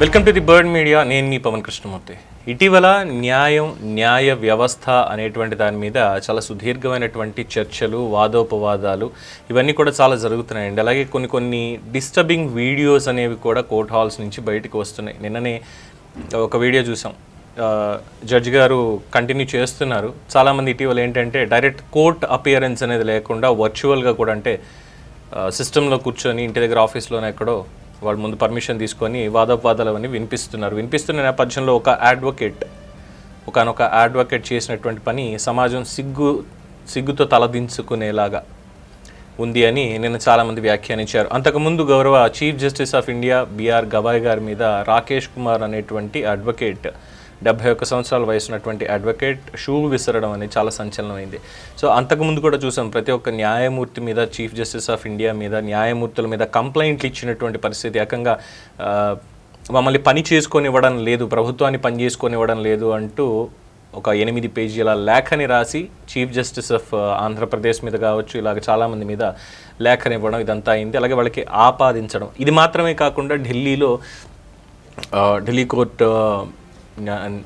Welcome to the Bird Media నేను మీ పవన్ కృష్ణమూర్తి. ఇటీవల న్యాయం న్యాయ వ్యవస్థ అనేటువంటి దాని మీద చాలా సుదీర్ఘమైనటువంటి చర్చలు వాదోపవాదాలు ఇవన్నీ కూడా చాలా జరుగుతున్నాయండి. అలాగే కొన్ని కొన్ని డిస్టర్బింగ్ వీడియోస్ అనేవి కూడా కోర్ట్ హాల్స్ నుంచి బయటకు వస్తున్నాయి. నిన్ననే ఒక వీడియో చూసాం. జడ్జి గారు కంటిన్యూ చేస్తున్నారు. చాలామంది ఇటీవల ఏంటంటే డైరెక్ట్ కోర్ట్ అపియరెన్స్ అనేది లేకుండా వర్చువల్గా కూడా అంటే సిస్టంలో కూర్చొని ఇంటి దగ్గర ఆఫీస్లోనే ఎక్కడో వాళ్ళు ముందు పర్మిషన్ తీసుకొని వాదోపవాదాలు అవన్నీ వినిపిస్తున్నారు. వినిపిస్తున్న నేపథ్యంలో ఒక అడ్వకేట్ ఒకనొక అడ్వకేట్ చేసినటువంటి పని సమాజం సిగ్గు సిగ్గుతో తలదించుకునేలాగా ఉంది అని నిన్న చాలామంది వ్యాఖ్యానించారు. అంతకుముందు గౌరవ chief justice of India BR Gavai గారి మీద రాకేష్ కుమార్ అనేటువంటి అడ్వకేట్ డెబ్బై ఒక్క సంవత్సరాల వయసు ఉన్నటువంటి అడ్వకేట్ షూ విసరడం అనేది చాలా సంచలనమైంది. సో అంతకుముందు కూడా చూసాం ప్రతి ఒక్క న్యాయమూర్తి మీద చీఫ్ జస్టిస్ ఆఫ్ ఇండియా మీద న్యాయమూర్తుల మీద కంప్లైంట్లు ఇచ్చినటువంటి పరిస్థితి ఏకంగా మమ్మల్ని పని చేసుకొనివ్వడం లేదు ప్రభుత్వాన్ని పని చేసుకొని ఇవ్వడం లేదు అంటూ ఒక ఎనిమిది పేజీల లేఖని రాసి చీఫ్ జస్టిస్ ఆఫ్ ఆంధ్రప్రదేశ్ మీద కావచ్చు ఇలాగ చాలామంది మీద లేఖని ఇవ్వడం ఇదంతా అయింది. అలాగే వాళ్ళకి ఆపాదించడం. ఇది మాత్రమే కాకుండా ఢిల్లీలో ఢిల్లీ కోర్టు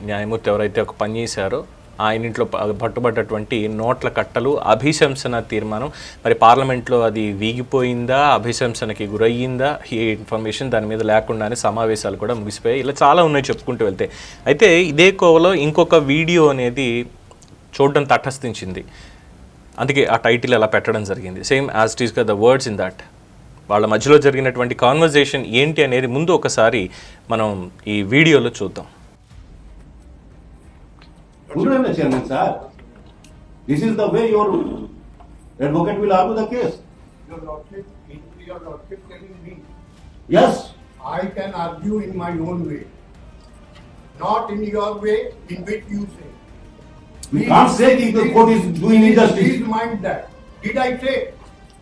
న్యాయమూర్తి ఎవరైతే ఒక పని చేశారో ఆయన ఇంట్లో పట్టుబడ్డటువంటి నోట్ల కట్టలు అభిశంసన తీర్మానం. మరి పార్లమెంట్లో అది వీగిపోయిందా అభిశంసనకి గురయ్యిందా? ఈ ఇన్ఫర్మేషన్ దాని మీద లేకుండానే సమావేశాలు కూడా ముగిసిపోయాయి. ఇలా చాలా ఉన్నాయి చెప్పుకుంటూ వెళ్తే. అయితే ఇదే కోవలో ఇంకొక వీడియో అనేది చూడడం తటస్థించింది. అందుకే ఆ టైటిల్ అలా పెట్టడం జరిగింది. సేమ్ యాజ్ ఇట్ ఈస్గా ద వర్డ్స్ ఇన్ దట్ వాళ్ళ మధ్యలో జరిగినటువంటి కాన్వర్జేషన్ ఏంటి అనేది ముందు ఒకసారి మనం ఈ వీడియోలో చూద్దాం. Evening, Chairman sir. This is the way your advocate will argue the case. Your Lordship, your Lordship telling me, Yes, I can argue in my own way, not in your way in which you say. you can't say that the court is doing Please mind that. Did I say?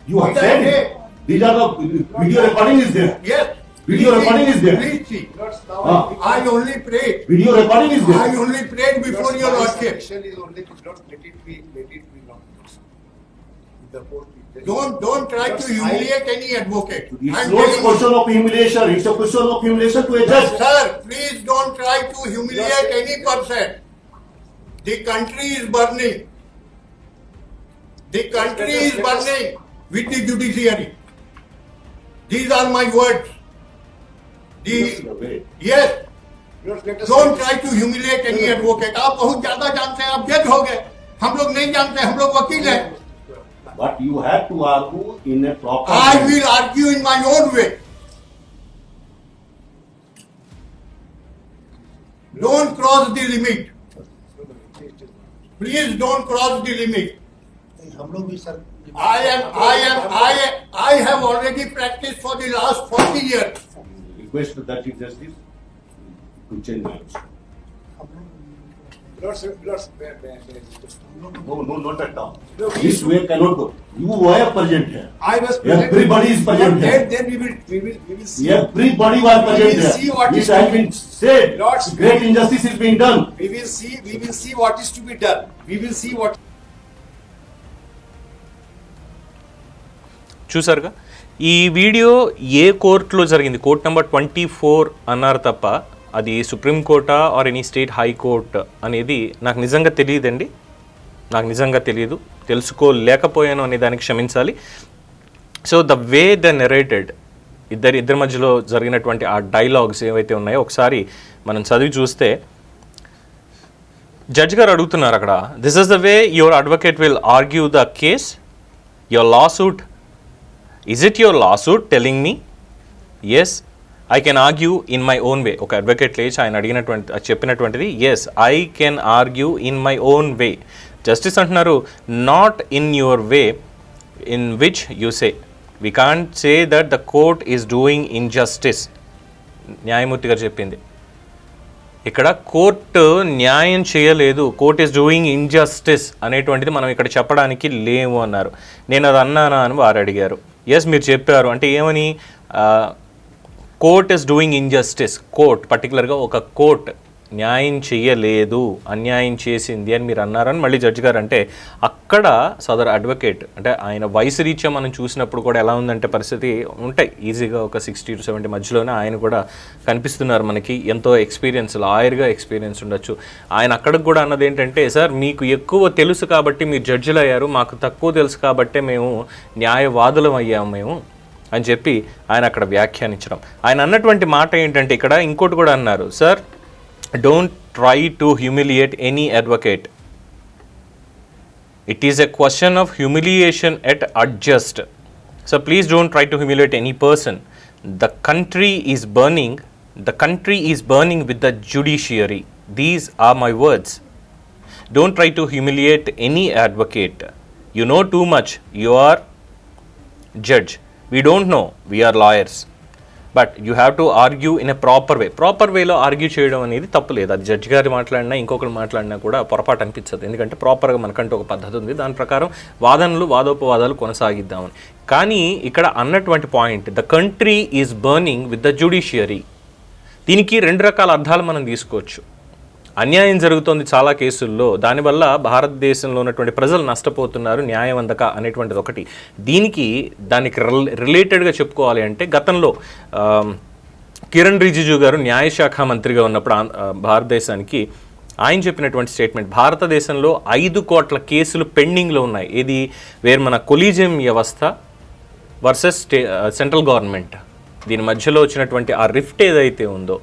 You have Did I said say? it. These are the video recording is there. Yes. Video Please recording is there. Please. Ah. I only prayed. Video recording is there. I only prayed before your Lordship. Submission is only to not let it be, let it be not. The court Don't, don't try to Yes, I- humiliate any advocate. It's I'm not a telling you. question of humiliation, it's a question of humiliation to a judge. Sir, please don't try to humiliate any person. The country is burning. The country is burning with the judiciary. These are my words. The, yes, don't try to humiliate any advocate. आप बहुत ज़्यादा जानते हैं आप जज हो गए हम लोग नहीं जानते हम लोग वकील हैं But you have to argue in a proper I way. will argue in my own way. Don't cross the limit. Please don't cross the limit. हम लोग भी sir I am, I am, I, I have already practiced for the last forty years. Request that you justice to change minds. Lords, lords, may- may- may I just- No, no, not at all. No, we- This way cannot go. You were present here. I was present. Everybody is present Then, here. then we will, we will, we will see. Everybody was We present will there. see what It is has to be- been said. Lords, Great injustice is being done. We will see, we will see what is to be done. We will see what చూసారుగా ఈ video ఏ కోర్టులో జరిగింది? Court number twenty four అన్నారు తప్ప అది సుప్రీంకోర్టా or any state high court అనేది నాకు నిజంగా తెలియదండి. నాకు నిజంగా తెలియదు తెలుసుకోలేకపోయాను అనే దానికి క్షమించాలి. So the way the narrated ఇద్దరి ఇద్దరి మధ్యలో జరిగినటువంటి ఆ డైలాగ్స్ ఏవైతే ఉన్నాయో ఒకసారి మనం చదివి చూస్తే జడ్జ్ గారు అడుగుతున్నారు అక్కడ this is the way your advocate will argue the case your lawsuit is it your lawsuit telling me yes I can argue in my own way ఒక అడ్వకేట్ లేచి ఆయన అడిగినటువంటి చెప్పినటువంటిది yes I can argue in my own way justice అంటున్నారు not in your way in which you say we can't say that the court is doing injustice న్యాయమూర్తి గారు చెప్పింది. ఇక్కడ కోర్టు న్యాయం చేయలేదు. కోర్ట్ ఈస్ డూయింగ్ ఇన్జస్టిస్ అనేటువంటిది మనం ఇక్కడ చెప్పడానికి లేవు అన్నారు. నేను అది అన్నానా అని వారు అడిగారు. ఎస్ మీరు చెప్పారు. అంటే ఏమని? Court is doing injustice court పర్టికులర్గా ఒక కోర్ట్ న్యాయం చెయ్యలేదు అన్యాయం చేసింది అని మీరు అన్నారని మళ్ళీ జడ్జి గారు అంటే అక్కడ సదర్ అడ్వకేట్ అంటే ఆయన వయసు రీత్యా మనం చూసినప్పుడు కూడా ఎలా ఉందంటే పరిస్థితి ఉంటాయి. ఈజీగా ఒక సిక్స్టీ టు సెవెంటీ మధ్యలోనే ఆయన కూడా కనిపిస్తున్నారు మనకి. ఎంతో ఎక్స్పీరియన్స్ లాయర్గా ఎక్స్పీరియన్స్ ఉండొచ్చు. ఆయన అక్కడికి కూడా అన్నది ఏంటంటే సార్ మీకు ఎక్కువ తెలుసు కాబట్టి మీరు జడ్జిలు అయ్యారు మాకు తక్కువ తెలుసు కాబట్టే మేము న్యాయవాదులం అయ్యాము మేము అని చెప్పి ఆయన అక్కడ వ్యాఖ్యానించడం. ఆయన అన్నటువంటి మాట ఏంటంటే ఇక్కడ ఇంకోటి కూడా అన్నారు sir don't try to humiliate any advocate. It is a question of humiliation at adjust. So please don't try to humiliate any person. The country is burning. The country is burning with the judiciary. These are my words. Don't try to humiliate any advocate. You know too much. You are judge. We don't know. We are lawyers. But you have to argue in a proper way proper వేలో argue చేయడం అనేది తప్పు లేదు. అది judge గారు మాట్లాడినా ఇంకొకరు మాట్లాడినా కూడా పొరపాటు అనిపించదు. ఎందుకంటే ప్రాపర్గా మనకంటూ ఒక పద్ధతి ఉంది. దాని ప్రకారం వాదనలు వాదోపవాదాలు కొనసాగిద్దామని. కానీ ఇక్కడ అన్నటువంటి point the country is burning with the judiciary దీనికి రెండు రకాల అర్థాలు మనం తీసుకోవచ్చు. అన్యాయం జరుగుతోంది చాలా కేసుల్లో. దానివల్ల భారతదేశంలో ఉన్నటువంటి ప్రజలు నష్టపోతున్నారు న్యాయం అందక అనేటువంటిది ఒకటి. దీనికి దానికి రిలేటెడ్గా చెప్పుకోవాలి అంటే గతంలో కిరణ్ రిజిజు గారు న్యాయశాఖ మంత్రిగా ఉన్నప్పుడు ఆంధ్ర- భారతదేశానికి ఆయన చెప్పినటువంటి స్టేట్మెంట్ భారతదేశంలో ఐదు కోట్ల కేసులు పెండింగ్లో ఉన్నాయి. ఇది వేరు మన కొలీజియం వ్యవస్థ వర్సెస్ స్టే సెంట్రల్ గవర్నమెంట్. దీని మధ్యలో వచ్చినటువంటి ఆ రిఫ్ట్ ఏదైతే ఉందో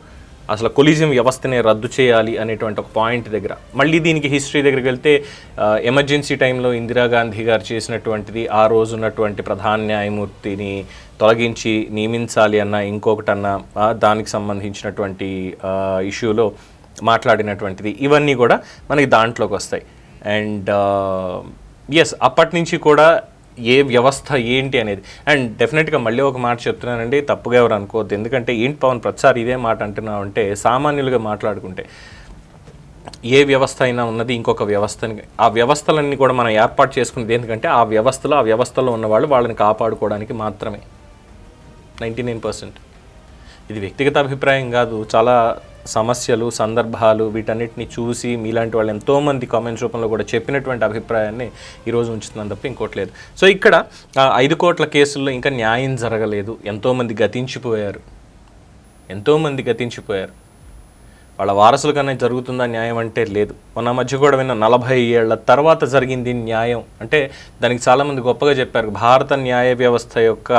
అసలు కొలిజియం వ్యవస్థనే రద్దు చేయాలి అనేటువంటి ఒక పాయింట్ దగ్గర. మళ్ళీ దీనికి హిస్టరీ దగ్గరికి వెళ్తే ఎమర్జెన్సీ టైంలో ఇందిరాగాంధీ గారు చేసినటువంటిది ఆ రోజు ఉన్నటువంటి ప్రధాన న్యాయమూర్తిని తొలగించి నియమించాలి అన్న ఇంకొకటన్నా దానికి సంబంధించినటువంటి ఇష్యూలో మాట్లాడినటువంటిది. ఇవన్నీ కూడా మనకి దాంట్లోకి వస్తాయి. అండ్ ఎస్ అప్పటి నుంచి కూడా ఏ వ్యవస్థ ఏంటి అనేది. అండ్ డెఫినెట్గా మళ్ళీ ఒక మాట చెప్తున్నానండి తప్పుగా ఎవరు అనుకోవద్దు. ఎందుకంటే ఏంటి పవన్ ప్రతిసారి ఇదే మాట అంటున్నావు అంటే సామాన్యులుగా మాట్లాడుకుంటే ఏ వ్యవస్థ అయినా ఉన్నది ఇంకొక వ్యవస్థని. ఆ వ్యవస్థలన్నీ కూడా మనం ఏర్పాటు చేసుకునేది ఎందుకంటే ఆ వ్యవస్థలో ఆ వ్యవస్థలో ఉన్నవాళ్ళు వాళ్ళని కాపాడుకోవడానికి మాత్రమే. Ninety nine percent. ఇది వ్యక్తిగత అభిప్రాయం కాదు చాలా సమస్యలు సందర్భాలు వీటన్నిటిని చూసి మీలాంటి వాళ్ళు ఎంతోమంది కామెంట్స్ రూపంలో కూడా చెప్పినటువంటి అభిప్రాయాన్ని ఈరోజు ఉంచుతున్నాను తప్ప ఇంకోటి లేదు. సో ఇక్కడ ఐదు కోట్ల కేసుల్లో ఇంకా న్యాయం జరగలేదు. ఎంతోమంది గతించిపోయారు. ఎంతోమంది గతించిపోయారు. వాళ్ళ వారసుల కన్నా జరుగుతుందా న్యాయం అంటే లేదు. మొన్న మధ్య కూడా విన్న నలభై ఏళ్ళ తర్వాత జరిగింది న్యాయం. అంటే దానికి చాలామంది గొప్పగా చెప్పారు భారత న్యాయ వ్యవస్థ యొక్క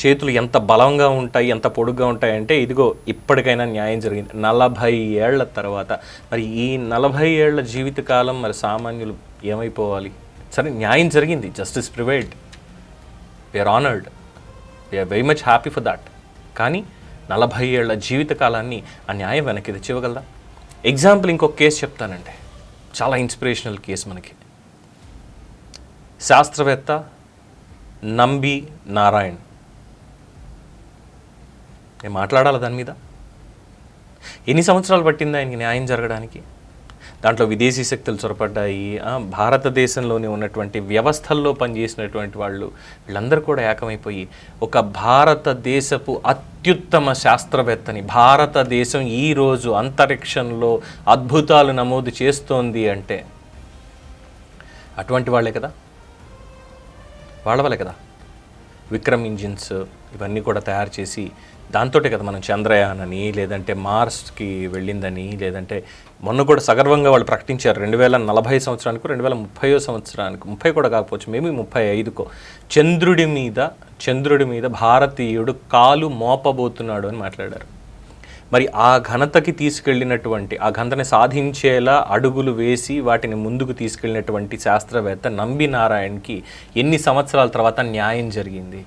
చేతులు ఎంత బలంగా ఉంటాయి ఎంత పొడుగ్గా ఉంటాయి అంటే ఇదిగో ఇప్పటికైనా న్యాయం జరిగింది. నలభై ఏళ్ళ తర్వాత మరి ఈ నలభై ఏళ్ళ జీవితకాలం మరి సామాన్యులు ఏమైపోవాలి? సరే న్యాయం జరిగింది. Justice prevailed we are honoured we are very much happy for that కానీ నలభై ఏళ్ళ జీవితకాలాన్ని ఆ న్యాయం వెనక్కి తెచ్చివ్వగలదా? ఎగ్జాంపుల్ ఇంకొక కేసు చెప్తానండి. చాలా ఇన్స్పిరేషనల్ కేసు మనకి. శాస్త్రవేత్త నంబి నారాయణ్. నేను మాట్లాడాలి దాని మీద? ఎన్ని సంవత్సరాలు పట్టింది ఆయనకి న్యాయం జరగడానికి? దాంట్లో విదేశీ శక్తులు చొరపడ్డాయి. భారతదేశంలోనే ఉన్నటువంటి వ్యవస్థల్లో పనిచేసినటువంటి వాళ్ళు వీళ్ళందరూ కూడా ఏకమైపోయి ఒక భారతదేశపు అత్యుత్తమ శాస్త్రవేత్తని భారతదేశం ఈరోజు అంతరిక్షంలో అద్భుతాలు నమోదు చేస్తోంది అంటే అటువంటి వాళ్ళే కదా? వాళ్ళ వల్లే కదా. విక్రమ్ ఇంజిన్స్ ఇవన్నీ కూడా తయారు చేసి దాంతోటే కదా మనం చంద్రయాన్ అని లేదంటే మార్స్కి వెళ్ళిందని లేదంటే మొన్న కూడా సగర్వంగా వాళ్ళు ప్రకటించారు. రెండు వేల నలభై సంవత్సరానికి రెండు వేల ముప్పయో సంవత్సరానికి ముప్పై కూడా కాకపోవచ్చు మేబీ ముప్పై ఐదుకో. చంద్రుడి మీద చంద్రుడి మీద భారతీయుడు కాలు మోపబోతున్నాడు అని మాట్లాడారు. మరి ఆ ఘనతకి తీసుకెళ్ళినటువంటి ఆ ఘనతని సాధించేలా అడుగులు వేసి వాటిని ముందుకు తీసుకెళ్ళినటువంటి శాస్త్రవేత్త నంబి నారాయణ్కి ఎన్ని సంవత్సరాల తర్వాత న్యాయం జరిగింది?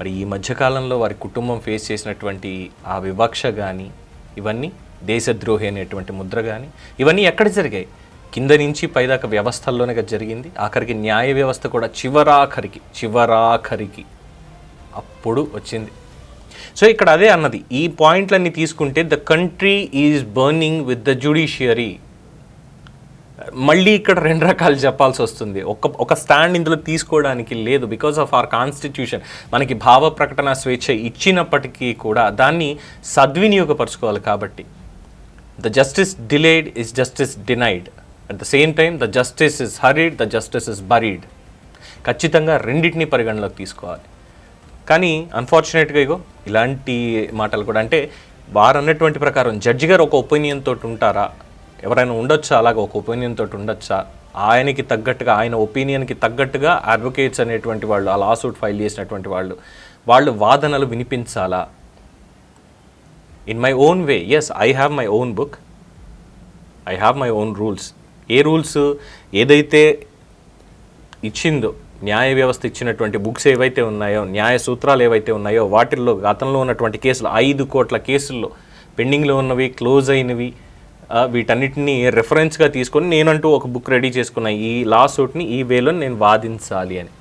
మరి ఈ మధ్యకాలంలో వారి కుటుంబం ఫేస్ చేసినటువంటి ఆ వివక్ష కానీ ఇవన్నీ దేశద్రోహి అనేటువంటి ముద్ర కానీ ఇవన్నీ ఎక్కడ జరిగాయి? కింద నుంచి పైదాకా వ్యవస్థల్లోనే జరిగింది. ఆఖరికి న్యాయ వ్యవస్థ కూడా చివరాఖరికి చివరాఖరికి అప్పుడు వచ్చింది. సో ఇక్కడ అదే అన్నది. ఈ పాయింట్లన్నీ తీసుకుంటే the country is burning with the judiciary మళ్ళీ ఇక్కడ రెండు రకాలు చెప్పాల్సి వస్తుంది. ఒక ఒక స్టాండ్ ఇందులో తీసుకోవడానికి లేదు బికాస్ ఆఫ్ ఆర్ కాన్స్టిట్యూషన్ మనకి భావ ప్రకటన స్వేచ్ఛ ఇచ్చినప్పటికీ కూడా దాన్ని సద్వినియోగపరచుకోవాలి కాబట్టి. The justice delayed is justice denied at the same time the justice is hurried the justice is buried ఖచ్చితంగా రెండింటినీ పరిగణలోకి తీసుకోవాలి. కానీ అన్ఫార్చునేట్గా ఇగో ఇలాంటి మాటలు కూడా అంటే వారు అన్నటువంటి ప్రకారం జడ్జి గారు ఒక ఒపీనియన్ తోటి ఉంటారా? ఎవరైనా ఉండొచ్చా? అలాగ ఒక ఒపీనియన్ తోటి ఉండొచ్చా? ఆయనకి తగ్గట్టుగా ఆయన ఒపీనియన్కి తగ్గట్టుగా అడ్వకేట్స్ అనేటువంటి వాళ్ళు ఆ లాసూట్ ఫైల్ చేసినటువంటి వాళ్ళు వాళ్ళు వాదనలు వినిపించాలా? In my own way yes I have my own book I have my own rules A rules ఏదైతే ఇచ్చిందో న్యాయ వ్యవస్థ ఇచ్చినటువంటి బుక్స్ ఏవైతే ఉన్నాయో న్యాయ సూత్రాలు ఏవైతే ఉన్నాయో వాటిల్లో గతంలో ఉన్నటువంటి కేసులు ఐదు కోట్ల కేసుల్లో పెండింగ్లో ఉన్నవి క్లోజ్ అయినవి వీటన్నిటిని రెఫరెన్స్గా తీసుకొని నేనంటూ ఒక బుక్ రెడీ చేసుకున్న ఈ లా సూట్ని ఈ వేలో నేను వాదించాలి అని.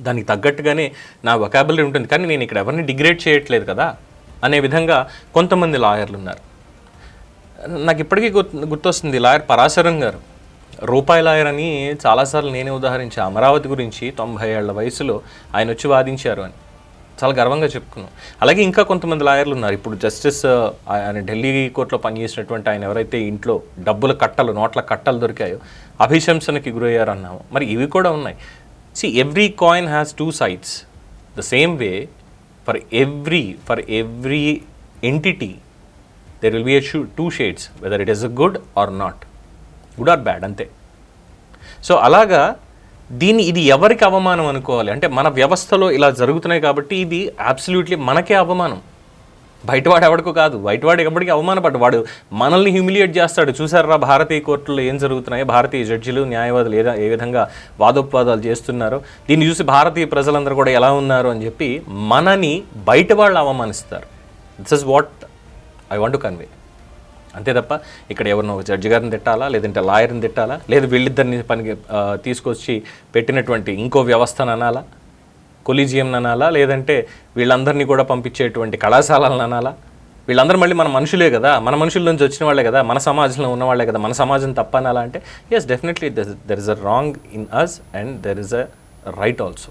దానికి తగ్గట్టుగానే నా వొకాబులరీ ఉంటుంది. కానీ నేను ఇక్కడ ఎవరిని డిగ్రేడ్ చేయట్లేదు కదా? అనే విధంగా కొంతమంది లాయర్లు ఉన్నారు. నాకు ఇప్పటికీ గుర్తు గుర్తొస్తుంది లాయర్ పరాశరం గారు. రూపాయి లాయర్ అని చాలాసార్లు నేనే ఉదాహరించా. అమరావతి గురించి తొంభై ఏళ్ళ వయసులో ఆయన వచ్చి వాదించారు అని. చాలా గర్వంగా చెప్పుకున్నాం. అలాగే ఇంకా కొంతమంది లాయర్లు ఉన్నారు. ఇప్పుడు జస్టిస్ ఆయన ఢిల్లీ కోర్టులో పనిచేసినటువంటి ఆయన ఎవరైతే ఇంట్లో డబ్బుల కట్టలు నోట్ల కట్టలు దొరికాయో అభిశంసనకి గురయ్యారు అన్నాము. మరి ఇవి కూడా ఉన్నాయి. See every coin has two sides the same way for every for every entity there will be a shoe two shades whether it is a good or not good or bad అంతే. So అలాగా దీన్ని ఇది ఎవరికి అవమానం అనుకోవాలి? అంటే మన వ్యవస్థలో ఇలా జరుగుతున్నాయి కాబట్టి ఇది అబ్సల్యూట్లీ మనకే అవమానం. బయటవాడు ఎవడికో కాదు. బయటవాడు ఎవరికి అవమానపడ్డు. వాడు మనల్ని హ్యూమిలియేట్ చేస్తాడు. చూసారా భారతీయ కోర్టులో ఏం జరుగుతున్నాయో? భారతీయ జడ్జిలు న్యాయవాదులు ఏ ఏ విధంగా వాదోపవాదాలు చేస్తున్నారో? దీన్ని చూసి భారతీయ ప్రజలందరూ కూడా ఎలా ఉన్నారు అని చెప్పి మనని బయట వాళ్ళు అవమానిస్తారు. This is what I want to convey అంతే తప్ప ఇక్కడ ఎవరినో ఒక జడ్జి గారిని తిట్టాలా లేదంటే లాయర్ని తిట్టాలా లేదు వీళ్ళిద్దరిని పనికి తీసుకొచ్చి పెట్టినటువంటి ఇంకో వ్యవస్థను అనాలా? కొలీజియం అనాలా? లేదంటే వీళ్ళందరినీ కూడా పంపించేటువంటి కళాశాలలను అనాలా? వీళ్ళందరూ మళ్ళీ మన మనుషులే కదా మన మనుషుల నుంచి వచ్చిన వాళ్ళే కదా మన సమాజంలో ఉన్నవాళ్ళే కదా మన సమాజం తప్ప అనాలా అంటే yes definitely there is a wrong in us and there is a right also